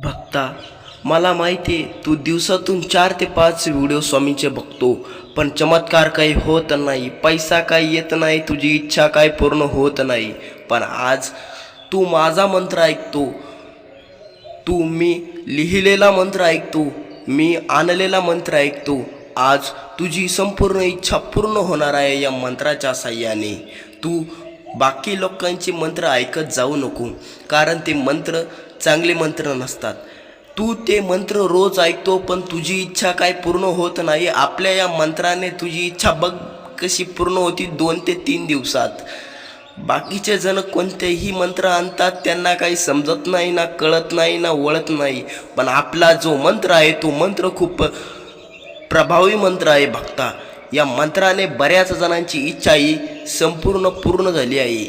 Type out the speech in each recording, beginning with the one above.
भक्ता मला माहिती आहे तू दिवसातून चार ते पाच व्हिडिओ स्वामींचे बघतो पण चमत्कार काही होत नाही पैसा काही येत नाही तुझी इच्छा काही पूर्ण होत नाही. पण आज तू माझा मंत्र ऐकतो तू मी लिहिलेला मंत्र ऐकतो मी आणलेला मंत्र ऐकतो आज तुझी संपूर्ण इच्छा पूर्ण होणार आहे या मंत्राच्या साह्याने. तू बाकी लोकांचे मंत्र ऐकत जाऊ नको कारण ते मंत्र चांगले मंत्र नसतात. तू ते मंत्र रोज ऐकतो पण तुझी इच्छा काय पूर्ण होत नाही. आपल्या या मंत्राने तुझी इच्छा बघ कशी पूर्ण होती दोन ते तीन दिवसात. बाकीचे जण कोणतेही मंत्र आणतात त्यांना काही समजत नाही ना कळत नाही ना वळत नाही. पण आपला जो मंत्र आहे तो मंत्र खूप प्रभावी मंत्र आहे भक्ता या मंत्राने बऱ्याच जणांची इच्छा ही संपूर्ण पूर्ण झाली आहे.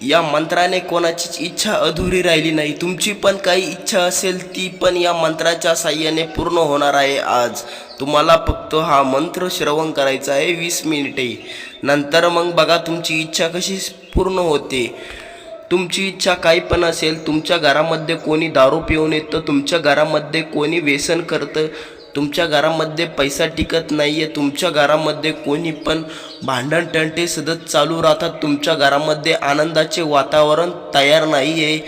या मंत्राने कोणाचीच इच्छा अधुरी राहिली नाही. तुमची पण काही इच्छा असेल ती पण या मंत्राच्या साह्याने पूर्ण होणार आहे आज. तुम्हाला फक्त हा मंत्र श्रवण करायचा आहे वीस मिनिटे. नंतर मग बघा तुमची इच्छा कशी पूर्ण होते. तुमची इच्छा काही पण असेल तुमच्या घरामध्ये कोणी दारू पिऊन येतं तुमच्या घरामध्ये कोणी व्यसन करतं तुमच्या घरामध्ये पैसा टिकत नाही आहे तुमच्या घरामध्ये कोणी पण भांडण टंटे सतत चालू राहतात तुमच्या घरामध्ये आनंदाचे वातावरण तयार नाही आहे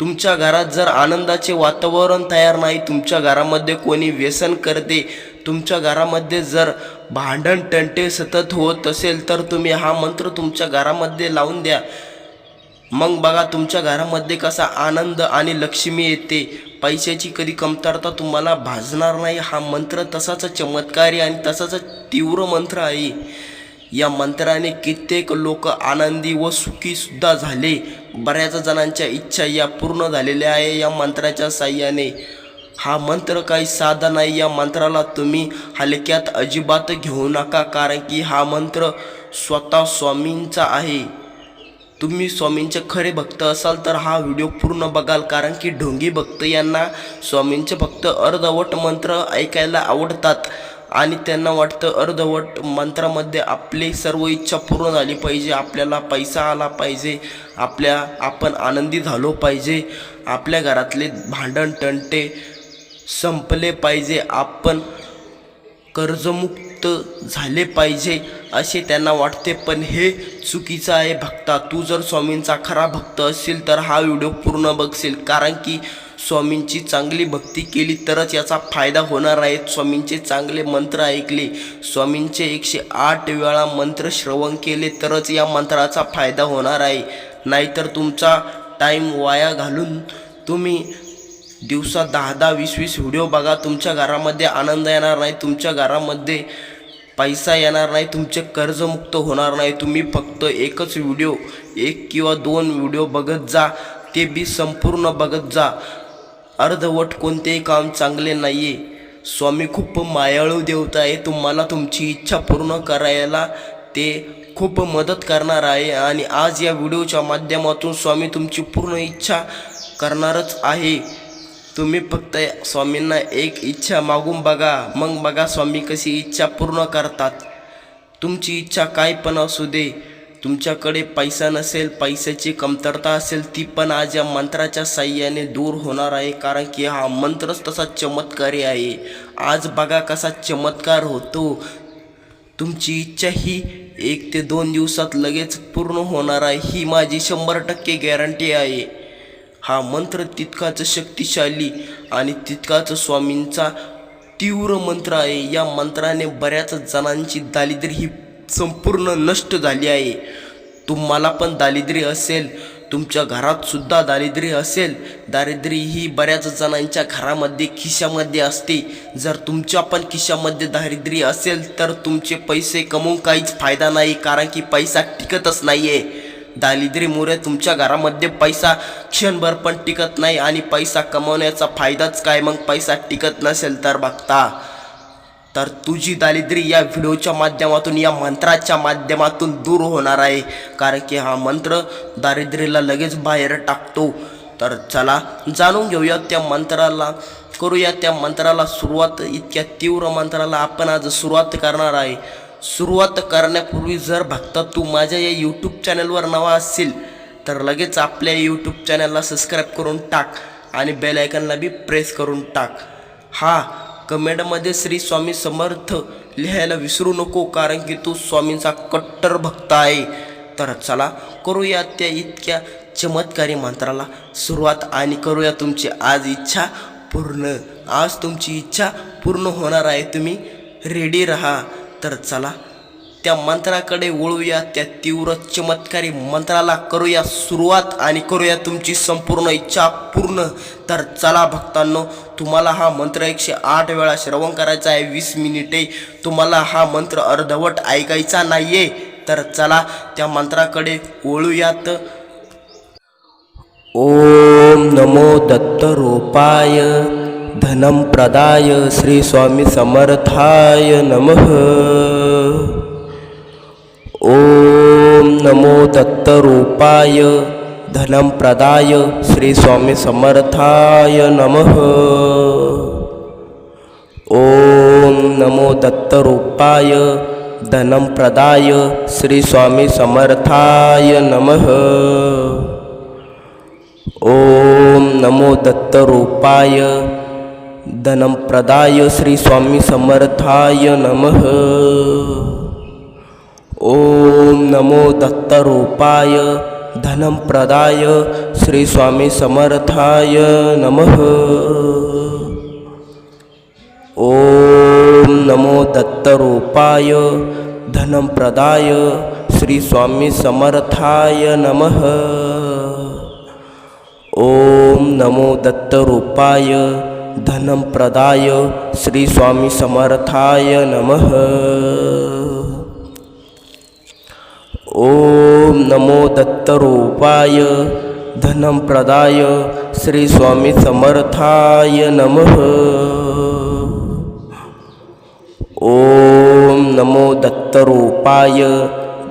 तुमच्या घरात जर आनंदाचे वातावरण तयार नाही तुमच्या घरामध्ये कोणी व्यसन करते तुमच्या घरामध्ये जर भांडण टंटे सतत होत असेल तर तुम्ही हा मंत्र तुमच्या घरामध्ये लावून द्या. मग बघा तुमच्या घरामध्ये कसा आनंद आणि लक्ष्मी येते. पैशाची कधी कमतरता तुम्हाला भाजणार नाही. हा मंत्र तसाच चमत्कारी आणि तसाच तीव्र मंत्र आहे. या मंत्राने कित्येक लोक आनंदी व सुखीसुद्धा झाले. बऱ्याच जणांच्या इच्छा या पूर्ण झालेल्या आहे या मंत्राच्या साह्याने. हा मंत्र काही साधा नाही. या मंत्राला तुम्ही हलक्यात अजिबात घेऊ नका. कारण की हा मंत्र स्वतः स्वामींचा आहे. तुम्ही स्वामींचे खरे भक्त असाल तर हा व्हिडिओ पूर्ण बघाल कारण की ढोंगी भक्त यांना स्वामींचे भक्त अर्धवट मंत्र ऐकायला आवडतात आणि त्यांना वाटतं अर्धवट मंत्रामध्ये आपली सर्व इच्छा पूर्ण झाली पाहिजे आपल्याला पैसा आला पाहिजे आपल्या आपण आनंदी झालो पाहिजे आपल्या घरातले भांडण टंटे संपले पाहिजे आपण कर्जमुक्त झाले पाहिजे असे त्यांना वाटते. पण हे चुकीचं आहे भक्ता. तू जर स्वामींचा खरा भक्त असेल तर हा व्हिडिओ पूर्ण बघशील. कारण की स्वामींची चांगली भक्ती केली तरच याचा फायदा होणार आहे. स्वामींचे चांगले मंत्र ऐकले. स्वामींचे एकशे आठ वेळा मंत्र श्रवण केले तरच या मंत्राचा फायदा होणार आहे. नाहीतर तुमचा टाईम वाया घालून तुम्ही दिवसात दहा दहा वीस वीस व्हिडिओ बघा. तुमच्या घरामध्ये आनंद येणार नाही. तुमच्या घरामध्ये पैसा येणार नाही. तुमचे कर्जमुक्त होणार नाही. तुम्ही फक्त एकच व्हिडिओ एक किंवा दोन व्हिडिओ बघत जा. ते बी संपूर्ण बघत जा. अर्धवट कोणतेही काम चांगले नाही आहे स्वामी खूप मायाळू देवता आहे. तुम्हाला तुमची इच्छा पूर्ण करायला ते खूप मदत करणार आहे. आणि आज या व्हिडिओच्या माध्यमातून स्वामी तुमची पूर्ण इच्छा करणारच आहे. तुम्ही फक्त स्वामींना एक इच्छा मागून बघा. मग बघा स्वामी कशी इच्छा पूर्ण करतात. तुमची इच्छा काय पण असू दे. तुमच्याकडे पैसा नसेल पैशाची कमतरता असेल ती पण आज या मंत्राच्या साह्याने दूर होणार आहे. कारण की हा मंत्रच तसा चमत्कारी आहे. आज बघा कसा चमत्कार होतो. तुमची इच्छा ही एक ते दोन दिवसात लगेच पूर्ण होणार आहे. ही माझी शंभर टक्के गॅरंटी आहे. हा मंत्र तितकाच शक्तिशाली आणि तितकाच स्वामींचा तीव्र मंत्र आहे. या मंत्राने बऱ्याच जणांची दारिद्र्य ही संपूर्ण नष्ट झाली आहे. तुम्हाला पण दारिद्र्य असेल तुमच्या घरात सुद्धा दारिद्र्य असेल. दारिद्र्य ही बऱ्याच जणांच्या घरामध्ये खिशामध्ये असते. जर तुमच्या पण खिशामध्ये दारिद्र्य असेल तर तुमचे पैसे कमवून काहीच फायदा नाही कारण की पैसा टिकतच नाही आहे दारिद्र्यमुळे तुमच्या घरामध्ये पैसा क्षणभर पण टिकत नाही आणि पैसा कमवण्याचा फायदाच काय? मग पैसा टिकत नसेल तर बघता. तर तुझी दारिद्र्य या व्हिडिओच्या माध्यमातून या मंत्राच्या माध्यमातून दूर होणार आहे. कारण की हा मंत्र दारिद्र्याला लगेच बाहेर टाकतो. तर चला जाणून घेऊया त्या मंत्राला करूया त्या मंत्राला सुरुवात. इतक्या तीव्र मंत्राला आपण आज सुरुवात करणार आहे. सुरुवात करण्यापूर्वी जर भक्ता तू माझ्या या यूट्यूब चॅनलवर नवा असेल तर लगेच आपल्या यूट्यूब चॅनलला सबस्क्राईब करून टाक आणि बेल आयकनला बी प्रेस करून टाक. हा कमेंटमध्ये श्री स्वामी समर्थ लिहायला विसरू नको कारण की तू स्वामींचा कट्टर भक्त आहे. तर चला करूया त्या इतक्या चमत्कारी मंत्राला सुरुवात आणि करूया तुमची आज इच्छा पूर्ण. आज तुमची इच्छा पूर्ण होणार आहे. तुम्ही रेडी रहा. तर चला त्या मंत्राकडे वळूया त्या तीव्र चमत्कारी मंत्राला करूया सुरुवात आणि करूया तुमची संपूर्ण इच्छा पूर्ण. तर चला भक्तांनो तुम्हाला हा मंत्र एकशे आठ वेळा श्रवण करायचा आहे वीस मिनिटे. तुम्हाला हा मंत्र अर्धवट ऐकायचा नाहीये. तर चला त्या मंत्राकडे वळूयात. ओम नमो दत्तरूपाय. धनं प्रदाय श्रीस्वामिसमर्थाय नमः। ॐ नमो दत्तरूपाय धनं प्रदाय श्रीस्वामिसमर्थाय नमः। ॐ नमो दत्तरूपाय धनं प्रदाय श्रीस्वामिसमर्थाय नमः। ॐ नमो दत्तरूपाय धनं प्रदाय श्री स्वामी समर्थाय नमः। ओम नमो दत्तरूपाय धनं प्रदाय श्री स्वामी समर्थाय नमः। ओम नमो दत्तरूपाय धनं प्रदाय श्री स्वामी समर्थाय नमः। ओम नमो दत्तरूपाय धनं प्रदाय श्रीस्वामिसमर्थाय नमः। ॐ नमो दत्तरूपाय धनं प्रदाय श्रीस्वामिसमर्थाय नमः। ॐ नमो दत्तरूपाय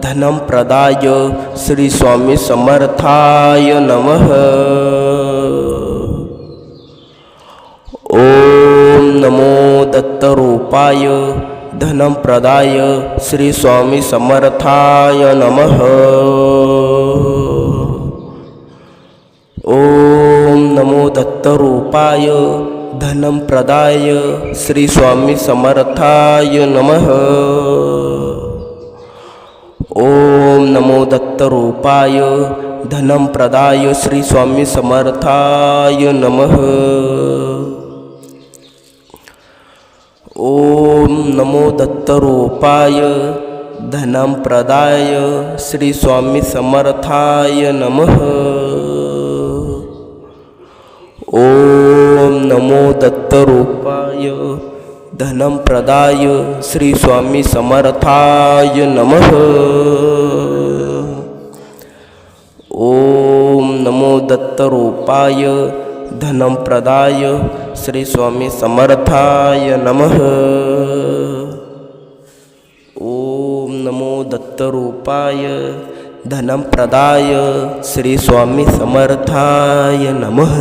धनं प्रदाय श्रीस्वामिसमर्थाय नमः। ओम नमो दत्तरूपाय धनं प्रदाय श्री स्वामी समर्थाय नमः। ओम नमो दत्तरूपाय धनं प्रदाय श्री स्वामी समर्थाय नमः। ओम नमो दत्तरूपाय धनं प्रदाय श्री स्वामी समर्थाय नमः। ओम नमो दत्तरूपाय धनं प्रदाय श्री स्वामी समर्थाय नमः। ओम नमो दत्तरूपाय धनं प्रदाय श्री स्वामी समर्थाय नमः। ओम नमो दत्तरूपाय धनं प्रदाय श्री स्वामी समर्थाय नमः। ओम नमो दत्तरूपाय धनं प्रदाय श्री स्वामी समर्थाय नमः।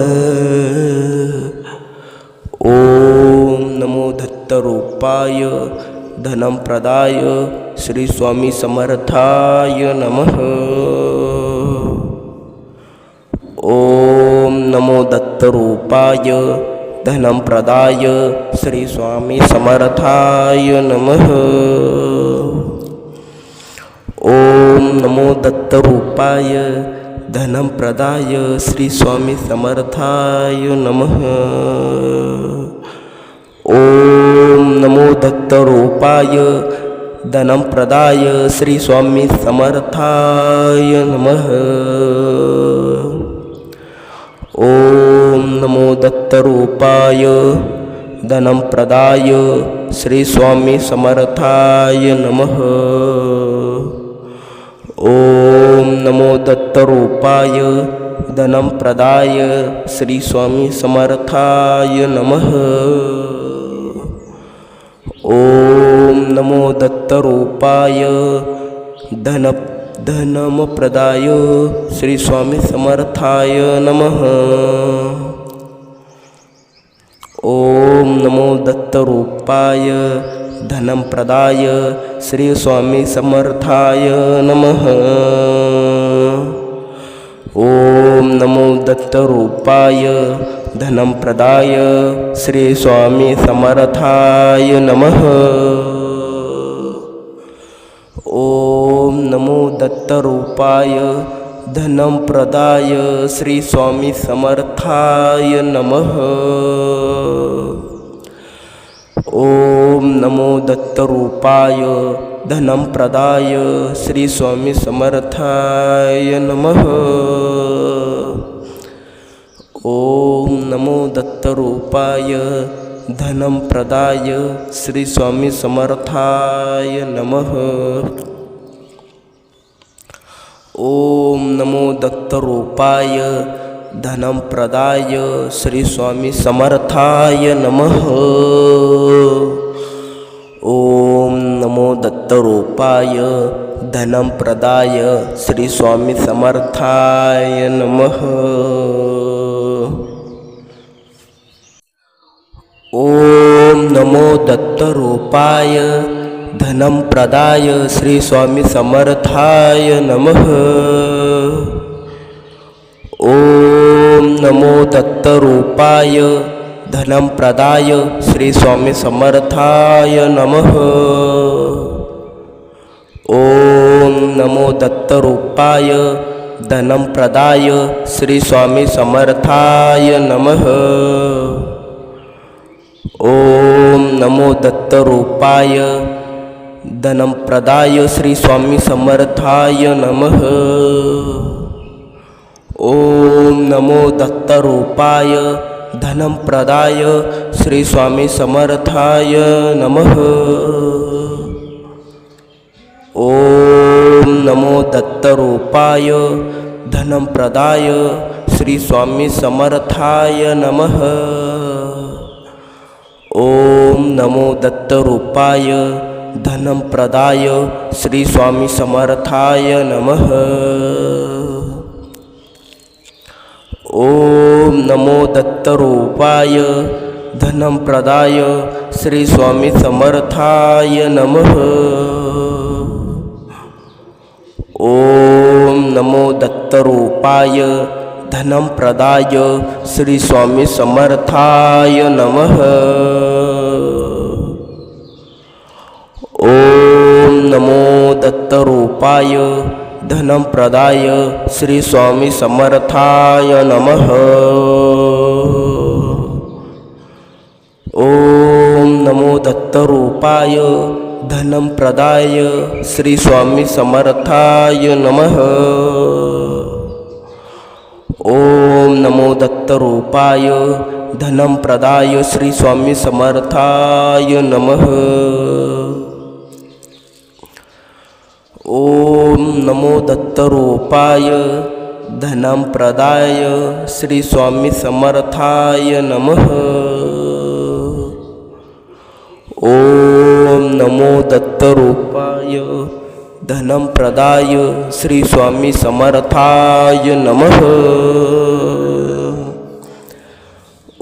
ओम नमो दत्तरूपाय धनं प्रदाय श्री स्वामी समर्थाय नमः ओम नमो दत्तरूपाय धनं प्रदाय श्री स्वामी समर्थाय नमः। ओम नमो दत्तरूपाय धनं प्रदाय श्री स्वामी समर्थाय नमः। ओम नमो दत्तरूपाय धनं प्रदाय श्री स्वामी समर्थाय नमः। ओम नमो दत्तरूपाय धनं प्रदाय श्रीस्वामी समर्थाय नमः। ओम नमो दत्तरूपाय धनं प्रदाय श्रीस्वामी समर्थाय नमः। ओम नमो दत्तरूपाय धन धनमप्रदाय प्रदाय स्वामी समर्थाय नमः। ओम नमो दत्तरूपाय धनं प्रदाय श्री स्वामी समर्थाय नमः। ओम नमो दत्तरूपाय धनं प्रदाय श्री स्वामी समर्थाय नमः। ॐ नमो दत्तरूपाय धनं प्रदाय श्री स्वामी समर्थाय नमः। ॐ नमो दत्तरूपाय धनं प्रदाय श्री स्वामी समर्थाय नमः। ॐ नमो दत्तरूपाय धनं प्रदाय श्री स्वामी समर्थाय नमः। ॐ नमो दत्तरूपाय धनं प्रदाय श्री स्वामी समर्थाय नमः। ॐ नमो दत्तरूपाय धनं प्रदाय श्री स्वामी समर्थाय नमः। ॐ नमो दत्तरूपाय धनं प्रदाय श्री स्वामी समर्थाय नमः। नमो दत्तरूपाय धनं प्रदाय श्री स्वामी समर्थाय नमः। ॐ नमो दत्तरूपाय धनं प्रदाय श्री स्वामी समर्थाय नमः। ॐ नमो दत्तरूपाय धनं प्रदाय श्री स्वामी समर्थाय नमः। ॐ नमो दत्तरूपाय धनं प्रदाय श्री स्वामी समर्थाय नमः। ॐ नमो दत्तरूपाय धनं प्रदाय श्री स्वामी समर्थाय नमः। ॐ नमो दत्तरूपाय धनं प्रदाय श्री स्वामी समर्थाय नमः। ॐ नमो दत्तरूपाय धनं प्रदाय समर्थाय नमः। ॐ नमो दत्तरूपाय धनं प्रदाय श्री नमः। ॐ नमो दत्तरूपाय धनं प्रदाय श्री स्वामी समर्थाय नमः। ॐ नमो दत्तरूपाय धनं प्रदाय श्री स्वामी समर्थाय नमः। ॐ नमो दत्तरूपाय धनं प्रदाय श्री स्वामी समर्थाय नमः। ॐ नमो दत्तरूपाय धनं प्रदाय श्री स्वामी समर्थाय नमः। ॐ नमो दत्तरूपाय धनं प्रदाय श्री स्वामी समर्थाय नमः।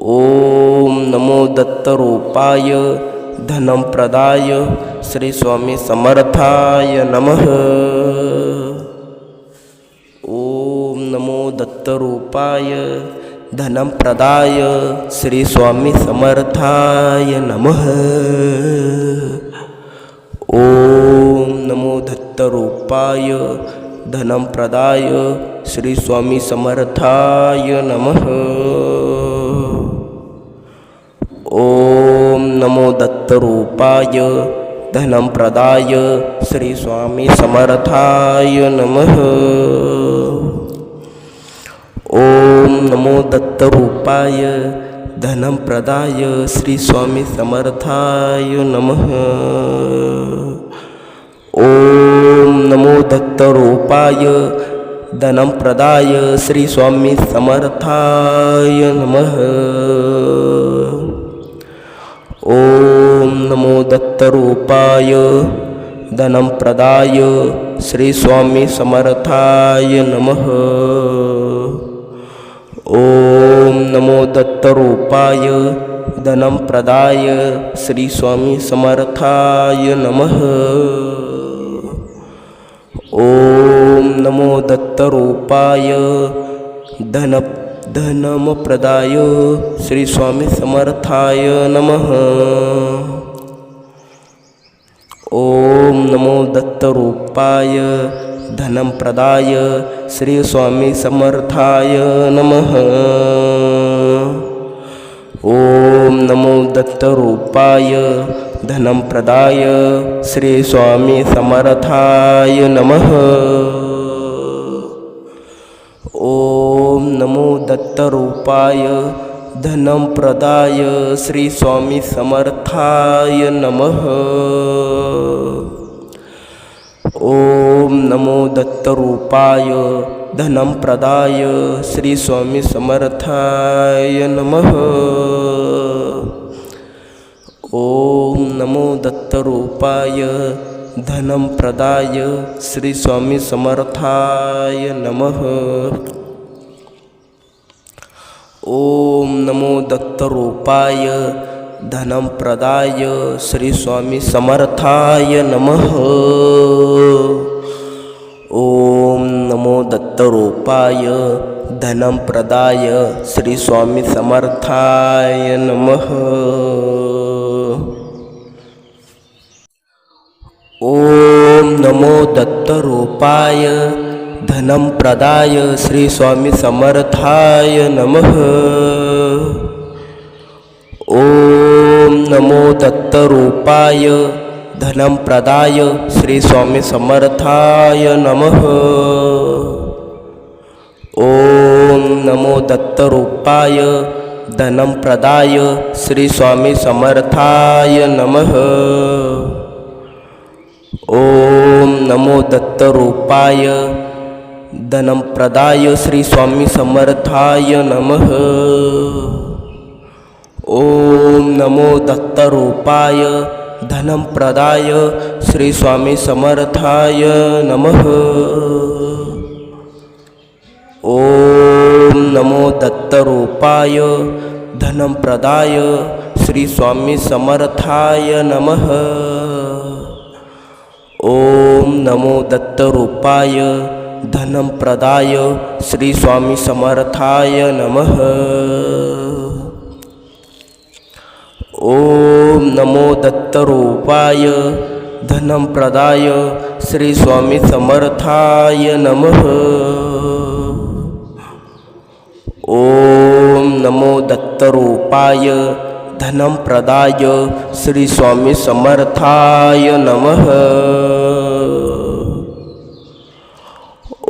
ॐ नमो दत्तरूपाय धनं प्रदाय श्री स्वामी समर्थाय नमः। रूपाय धनं प्रदाय श्री स्वामी समर्थाय नमः। ॐ नमो दत्तरूपाय धनं प्रदाय श्री स्वामी समर्थाय नमः। ॐ नमो दत्तरूपाय धनं प्रदाय श्री स्वामी समर्थाय नमः। नमो दत्तरूपाय धनं प्रदाय श्री स्वामी समर्थाय नमः। ॐ नमो दत्तरूपाय धनं प्रदाय श्री स्वामी समर्थाय नमः। ॐ नमो दत्तरूपाय धनं प्रदाय श्री स्वामी समर्थाय नमः ॐ नमो दत्तरूपाय धनं प्रदाय श्री स्वामी समर्थाय नमः। ॐ नमो दत्तरूपाय धन धनमप्रदाय श्री स्वामी समर्थाय नमः। ॐ नमो दत्तरूपाय धनं प्रदाय श्री स्वामी समर्थाय नमः। ॐ नमो दत्तरूपाय धनं प्रदाय श्री स्वामी समर्थाय नमः। ॐ नमो दत्तरूपाय धनं प्रदाय श्री स्वामी समर्थाय नमः। ॐ नमो दत्तरूपाय धनं प्रदाय श्री स्वामी समर्थाय नमः। ॐ नमो दत्तरूपाय धनं प्रदाय श्री स्वामी समर्थाय नमः। ॐ नमो दत्तरूपाय धनं प्रदाय श्री स्वामी समर्थाय नमः। ॐ नमो दत्तरूपाय धनं प्रदाय श्री स्वामी समर्थाय नमः। ॐ नमो दत्तरूपाय धनं प्रदाय श्री स्वामी समर्थाय नमः। ॐ नमो दत्तरूपाय धनं प्रदाय श्री स्वामी समर्थाय नमः। ॐ नमो दत्तरूपाय धनं प्रदाय श्री स्वामी समर्थाय नमः। ॐ नमो दत्तरूपाय धनं प्रदाय श्री स्वामी समर्थाय नमः। ॐ नमो दत्तरूपाय धनं प्रदाय श्री स्वामी समर्थाय नमः। ॐ नमो दत्तरूपाय धनं प्रदाय श्री स्वामी समर्थाय नमः। ॐ नमो दत्तरूपाय धनं प्रदाय समर्थाय नमः ॐ नमो दत्तरूपाय धनं प्रदाय श्री स्वामी समर्थाय नमः। ॐ नमो दत्तरूपाय धनं प्रदाय श्री स्वामी समर्थाय नमः।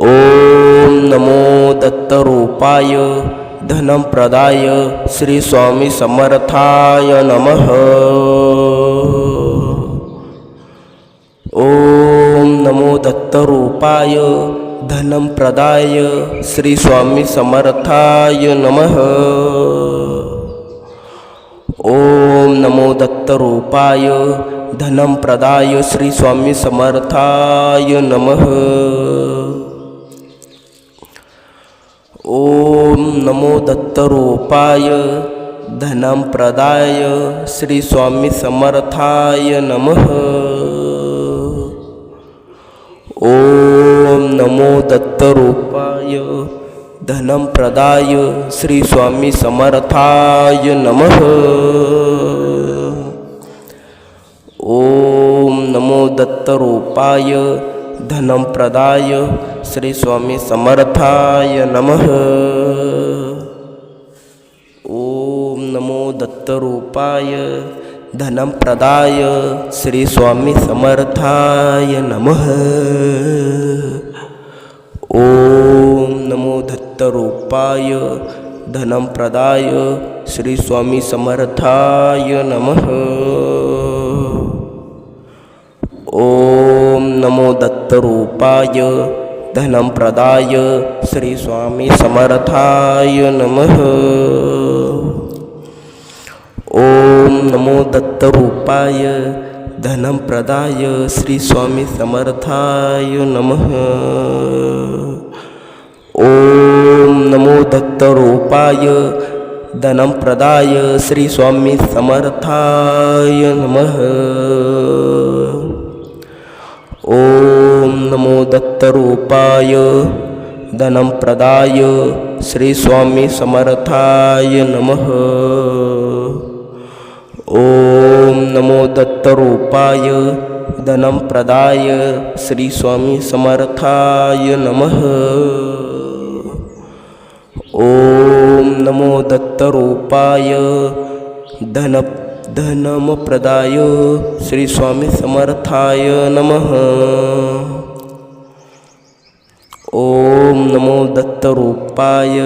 ॐ नमो दत्तरूपाय धनं प्रदाय श्री स्वामी समर्थाय नमः। ॐ नमो दत्तरूपाय धनं प्रदाय श्री स्वामी समर्थाय नमः। ॐ नमो दत्तरूपाय धनं प्रदाय श्री स्वामी समर्थाय नमः दत्तरूपाय धनं प्रदाय श्री स्वामी समर्थाय नमः। ॐ नमो दत्तरूपाय धनं प्रदाय श्री स्वामी समर्थाय नमः। ॐ नमो दत्तरूपाय धनं प्रदाय श्री स्वामी समर्थाय नमः। दत्तरूपाय धनं प्रदाय श्री स्वामी समर्थाय नमः। ॐ नमो दत्तरूपाय धनं प्रदाय श्री स्वामी समर्थाय नमः। ॐ नमो दत्तरूपाय धनं प्रदाय श्री स्वामी समर्थाय नमः। नमो दत्तरूपाय धनं प्रदाय श्री स्वामी समर्थाय नमः। ॐ नमो दत्तरूपाय धनं प्रदाय श्री स्वामी समर्थाय नमः। ॐ नमो दत्तरूपाय धनं प्रदाय श्री स्वामी समर्थाय नमः। ॐ नमो दत्तरूपाय धनं प्रदाय श्री नमः। ॐ नमो दत्तरूपाय धन धनमप्रदाय समर्थाय नमः। ॐ नमो दत्तरूपाय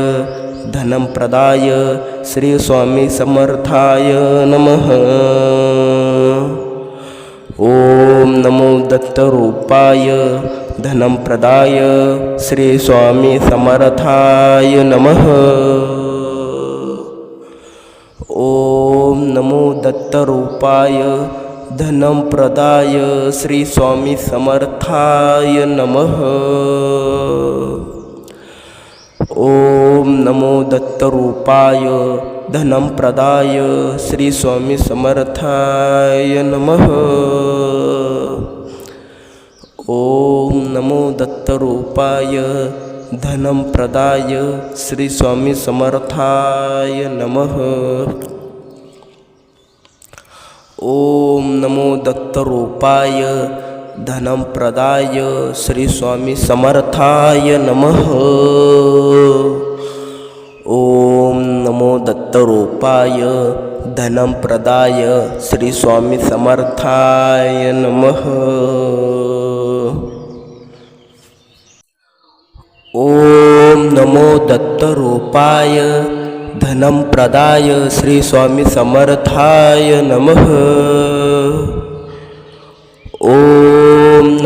धनं प्रदाय श्री स्वामी समर्थाय नमः. ॐ नमो दत्तरूपाय धनं प्रदाय श्री स्वामी समर्थाय नमः. ॐ नमो दत्तरूपाय धनं प्रदाय श्री स्वामी समर्थाय नमः. ॐ नमो दत्तरूपाय धनं प्रदाय श्री स्वामी समर्थाय नमः। ॐ नमो दत्तरूपाय धनं प्रदाय श्री स्वामी समर्थाय नमः। ॐ नमो दत्तरूपाय धनं प्रदाय श्री स्वामी समर्थाय नमः। ॐ नमो दत्तरूपाय धनं प्रदाय श्री स्वामी समर्थाय नमः। ॐ नमो दत्तरूपाय धनं प्रदाय श्री स्वामी समर्थाय नमः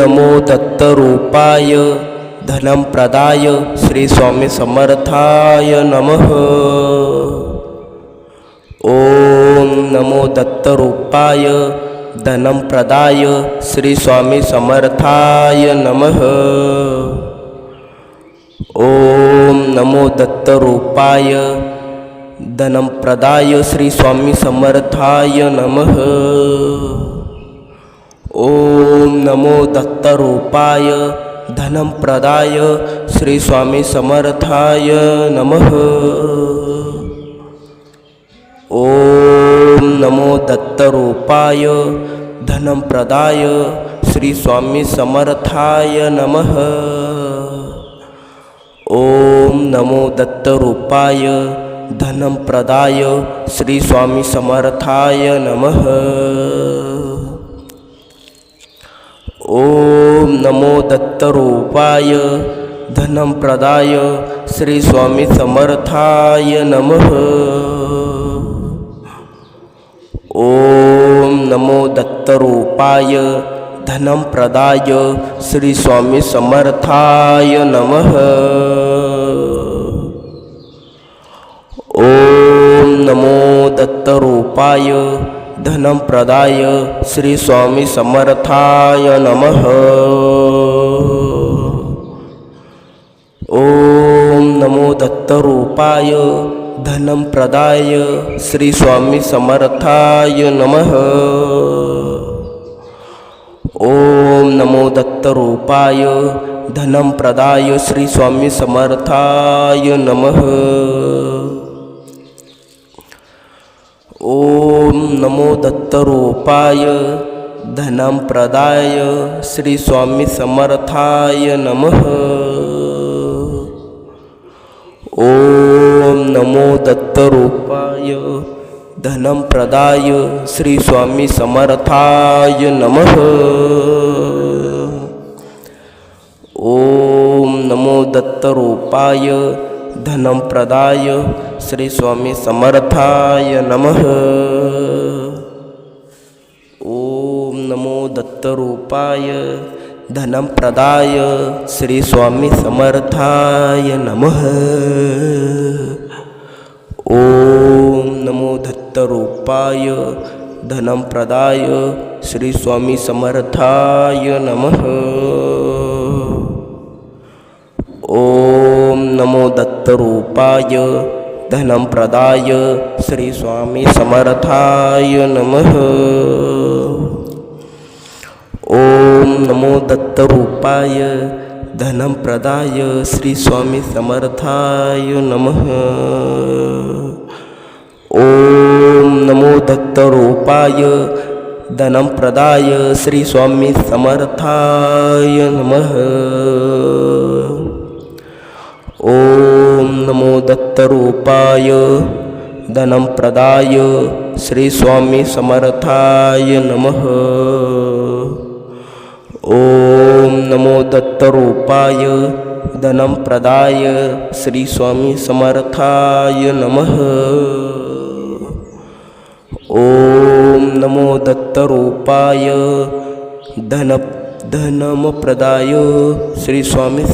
नमो दत्तरूपाय धनं प्रदाय श्री स्वामी समर्थाय नमः। ॐ नमो दत्तरूपाय धनं प्रदाय श्री स्वामी समर्थाय नमः। ॐ नमो दत्तरूपाय धनं प्रदाय श्री स्वामी समर्थाय नमः। ॐ नमो दत्तरूपाय धनं प्रदाय समर्थाय नमः। ॐ नमो दत्तरूपाय धनं प्रदाय श्री स्वामी समर्थाय नमः। ॐ नमो दत्तरूपाय धनं प्रदाय श्री स्वामी समर्थाय नमः ॐ नमो दत्तरूपाय धनं प्रदाय समर्थाय नमः। ॐ नमो दत्तरूपाय धनं प्रदाय श्री नमः। ॐ नमो दत्तरूपाय धनं प्रदाय श्री स्वामी समर्थाय नमः। ॐ नमो दत्तरूपाय धनं प्रदाय श्री स्वामी समर्थाय नमः। ॐ नमो दत्तरूपाय धनं प्रदाय श्री स्वामी समर्थाय नमः। ॐ नमो दत्तरूपाय धनं प्रदाय श्री स्वामी समर्थाय नमः। ॐ नमो दत्तरूपाय धनं प्रदाय श्री स्वामी समर्थाय नमः। ॐ नमो दत्तरूपाय धनं प्रदाय श्री स्वामी समर्थाय नमः। उपाय धनं प्रदाय श्री स्वामी समर्थाय नमः। ॐ नमो दत्तरूपाय धनं प्रदाय श्री स्वामी समर्थाय नमः। ॐ नमो दत्तरूपाय धनं प्रदाय श्री स्वामी समर्थाय नमः। नमो दत्तरूपाय धनं प्रदाय श्री स्वामी समर्थाय नमः। ॐ नमो दत्तरूपाय धनं प्रदाय श्री स्वामी समर्थाय नमः। ॐ नमो दत्तरूपाय धनं प्रदाय श्री स्वामी समर्थाय नमः। ॐ नमो दत्तरूपाय धनं प्रदाय श्री स्वामी समर्थाय नमः। ॐ नमो दत्तरूपाय धन धनमप्रदाय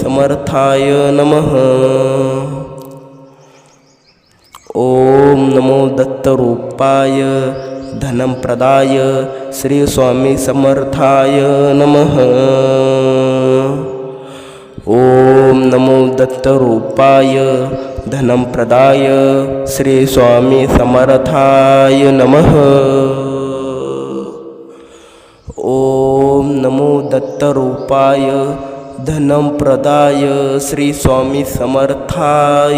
समर्थाय नमः। ॐ नमो दत्तरूपाय धनं प्रदाय श्री स्वामी समर्थाय नमः. ॐ नमो दत्तरूपाय धनं प्रदाय श्री स्वामी समर्थाय नमः. ॐ नमो दत्तरूपाय धनं प्रदाय श्री स्वामी समर्थाय